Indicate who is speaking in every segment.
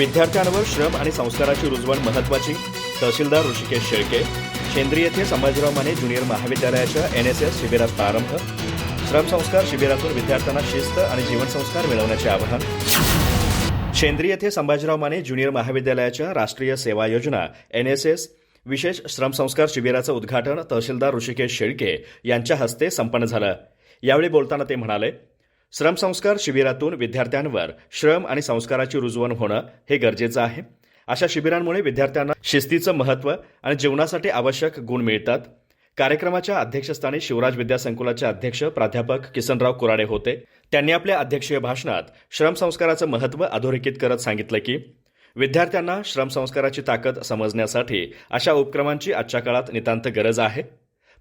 Speaker 1: विद्यार्थ्यांवर श्रम आणि संस्काराची रुजवण महत्वाची तहसीलदार ऋषिकेश शेळके शेंद्री येथे संभाजीराव माने ज्युनियर महाविद्यालयाच्या एन एस एस शिबिरात प्रारंभ. श्रमसंस्कार शिबिरातून विद्यार्थ्यांना शिस्त आणि जीवनसंस्कार मिळवण्याचे आवाहन. शेंद्रीय येथे संभाजीराव माने ज्युनियर महाविद्यालयाच्या राष्ट्रीय सेवा योजना एन एस एस विशेष श्रमसंस्कार शिबिराचं उद्घाटन तहसीलदार ऋषिकेश शेळके यांच्या हस्ते संपन्न झालं. यावेळी बोलताना ते म्हणाले श्रमसंस्कार शिबिरातून विद्यार्थ्यांवर श्रम आणि संस्काराची रुजवण होणं हे गरजेचं आहे. अशा शिबिरांमुळे विद्यार्थ्यांना शिस्तीचं महत्त्व आणि जीवनासाठी आवश्यक गुण मिळतात. कार्यक्रमाच्या अध्यक्षस्थानी शिवराज विद्यासंकुलाचे अध्यक्ष प्राध्यापक किसनराव कुराडे होते. त्यांनी आपल्या अध्यक्षीय भाषणात श्रमसंस्काराचं महत्त्व अधोरेखित करत सांगितलं की विद्यार्थ्यांना श्रमसंस्काराची ताकद समजण्यासाठी अशा उपक्रमांची आजच्या काळात नितांत गरज आहे.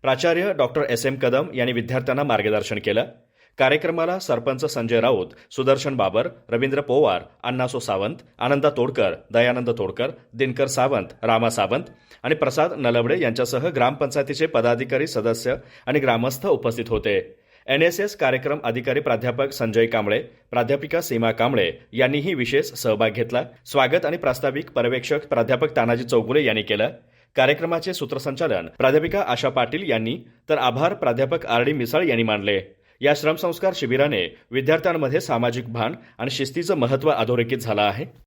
Speaker 1: प्राचार्य डॉक्टर एस एम कदम यांनी विद्यार्थ्यांना मार्गदर्शन केलं. कार्यक्रमाला सरपंच संजय राऊत सुदर्शन बाबर रवींद्र पोवार अण्णासो सावंत आनंदा तोडकर दयानंद तोडकर दिनकर सावंत रामा सावंत आणि प्रसाद नलवडे यांच्यासह ग्रामपंचायतीचे पदाधिकारी सदस्य आणि ग्रामस्थ उपस्थित होते. एनएसएस कार्यक्रम अधिकारी प्राध्यापक संजय कांबळे प्राध्यापिका सीमा कांबळे यांनीही विशेष सहभाग घेतला. स्वागत आणि प्रास्ताविक पर्यवेक्षक प्राध्यापक तानाजी चौगुले यांनी केलं. कार्यक्रमाचे सूत्रसंचालन प्राध्यापिका आशा पाटील यांनी तर आभार प्राध्यापक आर डी मिसाळ यांनी मानले. या श्रमसंस्कार शिबिराने विद्यार्थ्यांमध्ये सामाजिक भान आणि शिस्तीचं महत्त्व अधोरेखित झालं आहे.